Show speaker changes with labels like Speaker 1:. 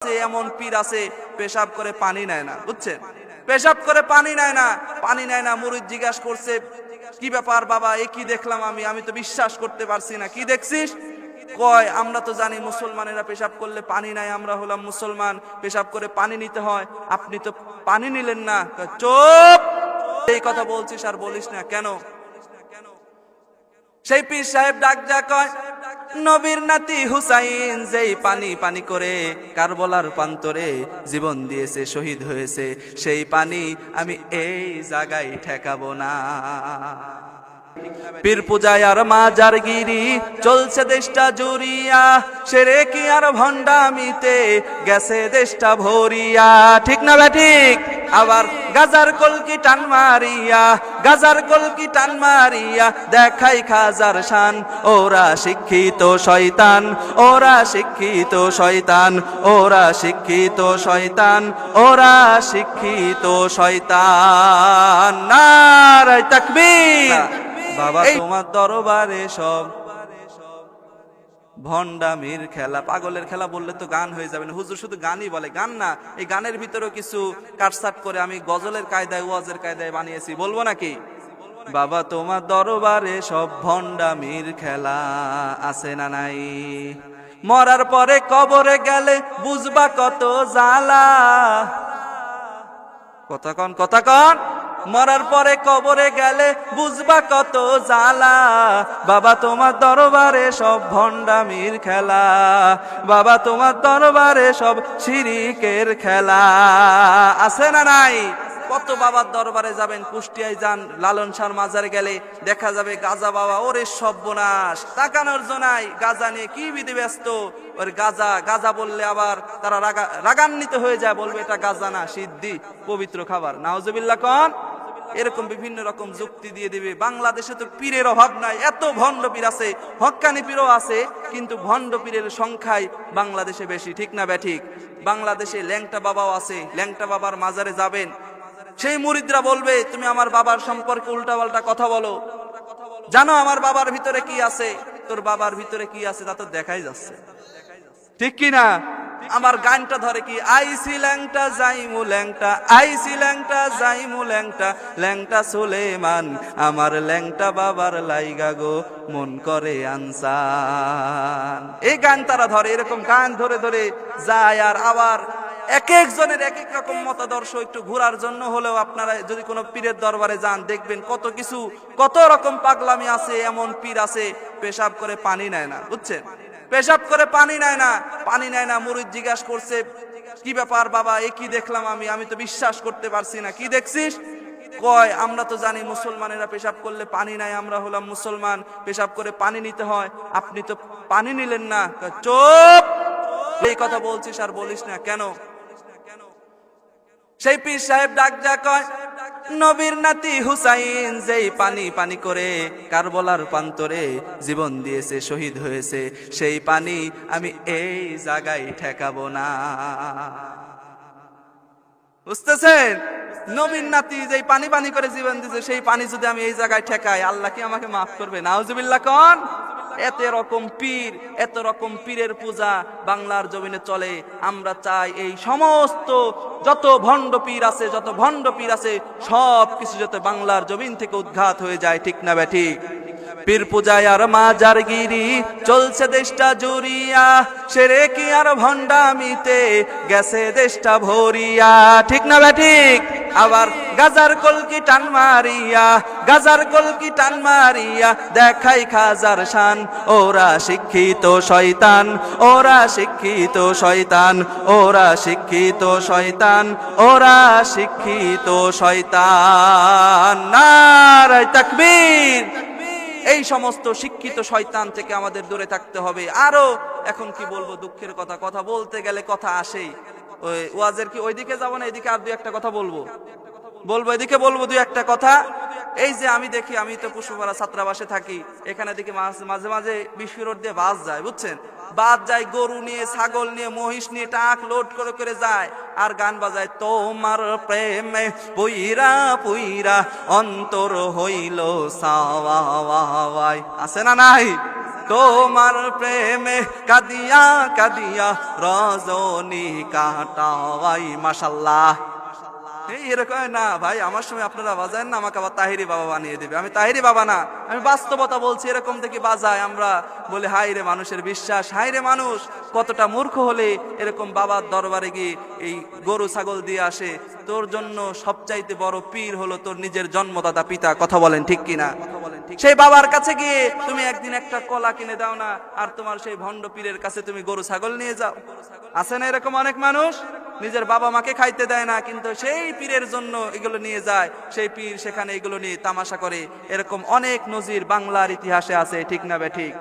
Speaker 1: এমন পীর আছে, পেশাব করে পানি নেয় না, বুঝছেন? পেশাব করে পানি নেয় না, পানি নেয় না, মুরিদ জিজ্ঞাসা করছে, কি ব্যাপার বাবা, এ কি দেখলাম আমি? আমি তো বিশ্বাস করতে পারছি না, কি দেখছিস? কয়, আমরা তো জানি মুসলমানেরা পেশাব করলে পানি নাই আমরা হলাম মুসলমান, পেশাব করে পানি নিতে হয়, আপনি তো পানি নিলেন না। চুপ! এই কথা বলছিস আর বলিস না, কেন? সেই পীর সাহেব ডাক যা কয় নবীর নাতি হুসাইন যেই পানি পানি করে কারবলার প্রান্তরে জীবন দিয়েছে, শহীদ হয়েছে, সেই পানি আমি এই জায়গায় ঠেকাবো না। ঠিক না বে ঠিক? আবার গাজার কলকি টান মারিয়া গাজার কলকি টান মারিয়া দেখাই খাজার শান। ওরা শিক্ষিত শয়তান ওরা শিক্ষিত শয়তান ওরা শিক্ষিত শয়তান ওরা শিক্ষিত শয়তান। নারায় তাকবীর। বাবা তোমার দরবারে সব ভণ্ডামির খেলা, পাগলের খেলা বললে তো গান হয়ে যাবে না। হুজুর শুধু গানই বলে, গান না, এই গানের ভিতরেও কিছু কাটসাট করে আমি গজলের কায়দায়, ওয়াজের কায়দায় বানিয়েছি, বলব নাকি? বাবা, তোমার দরবারে সব ভণ্ডামির খেলা আছে না নাই? মরার পরে কবরে গেলে বুঝবা কত জ্বালা। কথা কন কথা কন। মরার পরে কবরে গেলে বুঝবা কত জ্বালা। বাবা, তোমার দরবারে সব ভণ্ডামির খেলা। বাবা, তোমার দরবারে সব শিরিকের খেলা। আছে না নাই? কত বাবার দরবারে যাবেন কুষ্টিয়ায় যান, লালন সার মাজারে গেলে দেখা যাবে গাজা বাবা, ওরে সর্বনাশ। তাকানোর জনাই গাজা নিয়ে কি বিধি ব্যস্ত? ওর গাজা গাজা বললে আবার তারা রাগা রাগান্বিত হয়ে যায়, বলবে এটা গাজা না, সিদ্ধি, পবিত্র খাবার। নাওজবিল্লা কন। এরকম বিভিন্ন রকম যুক্তি দিয়ে দিবে। বাংলাদেশে তো পীরের অভাব নাই, এত ভণ্ড পীর আছে হক্কানি পীরও আছে, কিন্তু ভণ্ড পীরের সংখ্যায় বাংলাদেশে বেশি, ঠিক না ব্যাঠিক বাংলাদেশে ল্যাংটা বাবাও আছে, ল্যাংটা বাবার মাজারে যাবেন। সেই মুরিদরা বলবে, তুমি আমার বাবার সম্পর্কে উল্টাপাল্টা কথা বলো। জানো আমার বাবার ভিতরে কি আছে? তোর বাবার ভিতরে কি আছে তা তো দেখাই যাচ্ছে। ঠিক কি না? আমার গানটা ধরে কি? আইসি ল্যাংটা যাইমু ল্যাংটা, আইসি ল্যাংটা যাইমু ল্যাংটা ল্যাংটা সুলেমান, আমার ল্যাংটা বাবার লাইগা গো, মন করে আনসান। এই গান তারা ধরে, এরকম গান ধরে ধরে যায় আর আবার এক একজনের এক এক রকম মতাদর্শ একটু ঘোরার জন্য হলেও আপনারা যদি কোনো পীরের দরবারে যান, দেখবেন কত কিছু, কত রকম পাগলামি আছে, এমন পীর আছে, পেশাব করে পানি নেয় না, বুঝছেন? পেশাব করে পানি নেয় না, পানি নেয় না, মুরিদ জিজ্ঞাসা করছে, কি ব্যাপার বাবা, এ কি দেখলাম আমি? আমি তো বিশ্বাস করতে পারছি না, কি দেখছিস? কয়, আমরা তো জানি মুসলমানেরা পেশাব করলে পানি নাই আমরা হলাম মুসলমান, পেশাব করে পানি নিতে হয়, আপনি তো পানি নিলেন না। চুপ! এই কথা বলছিস আর বলিস না, কেন? সেই পীর সাহেব ডাক যা কয় নবীর নাতি হুসাইন যেই পানি পানি করে কারবলার প্রান্তরে জীবন দিয়েছে, শহীদ হয়েছে, সেই পানি আমি এই জায়গায় ঠেকাবো না। বুঝতেছেন? নবীর নাতি যেই পানি পানি করে জীবন দিয়েছে, সেই পানি যদি আমি এই জায়গায় ঠেকাই, আল্লাহ কি আমাকে মাফ করবে? নাউজুবিল্লাহ কন? এত রকম পীর, এত রকম পীরের পূজা বাংলার জমিনে চলে। আমরা চাই এই সমস্ত যত ভণ্ড পীর আছে, যত ভণ্ড পীর আছে সব কিছু যাতে বাংলার জমিন থেকে উদ্ঘাত হয়ে যায়, ঠিক না ব্যাঠি পীর পূজায় আর মাজার গিরি। চলছে দেশটা জুরিয়া, সেরে কি আর ভণ্ডামিতে? গেছে দেশটা ভরিয়া। ঠিক না ব্যাঠিক আবার গাজার কলকি টান মারিয়া? গাজার কলকি টান মারিয়া? দেখাই খাজার শান। ওরা শিক্ষিত শয়তান, ওরা শিক্ষিত শয়তান, ওরা শিক্ষিত শয়তান, ওরা শিক্ষিত শয়তান। নারায় তাকবীর। এই সমস্ত শিক্ষিত শয়তান থেকে আমাদের দূরে থাকতে হবে। আরও এখন কি বলব, দুঃখের কথা কথা বলতে গেলে কথা আসেই। ওয়াজের কি ওইদিকে যাব না, এদিকে আর দু একটা কথা বলব? বলব, এদিকে বলব দু একটা কথা। এই যে আমি দেখি, আমি তো পুষ্পপাড়া ছাত্রাবাসে থাকি, এখানে দেখি মাঝ- মাঝে রোড দিয়ে বাস যায়, বুঝছেন? বাস যায়, গরু নিয়ে, ছাগল নিয়ে, মহিষ নিয়ে, টাক লোড করে করে যায়, আর গান বাজায়, তোমার প্রেমে পুইরা পুইরা, অন্তর হইল আছে না নাই? তোমার প্রেমে কাদিয়া কাদিয়া রজনী কাটাওয়াই, মাশাল্লাহ। এই এরকম না ভাই, আমার সময় আপনারা বাজায় না, আমাকে আবার তাহিরি বাবা বানিয়ে দেবে। আমি তাহিরি বাবা না আমি বাস্তবতা বলছি, এরকম থেকে বাজায়, আমরা বলে হাই রে মানুষের বিশ্বাস হাই রে মানুষ, কতটা মূর্খ হলে এরকম বাবার দরবারে গিয়ে এই গরু, ছাগল দিয়ে আসে। তোর জন্য সবচাইতে বড় পীর হলো তোর নিজের জন্মদাতা পিতা। কথা বলেন ঠিক কিনা? সেই বাবার কাছে গিয়ে, তুমি একদিন একটা কলা কিনে দাও না, আর তোমার সেই ভণ্ড পীরের কাছে তুমি গরু, ছাগল নিয়ে যাও। আছে না এরকম অনেক মানুষ? নিজের বাবা মাকে খাইতে দেয় না, কিন্তু সেই পীরের জন্য এগুলো নিয়ে যায়। সেই পীর সেখানে এগুলো নিয়ে তামাশা করে। এরকম অনেক নজির বাংলার ইতিহাসে আছে ঠিক না বে ঠিক?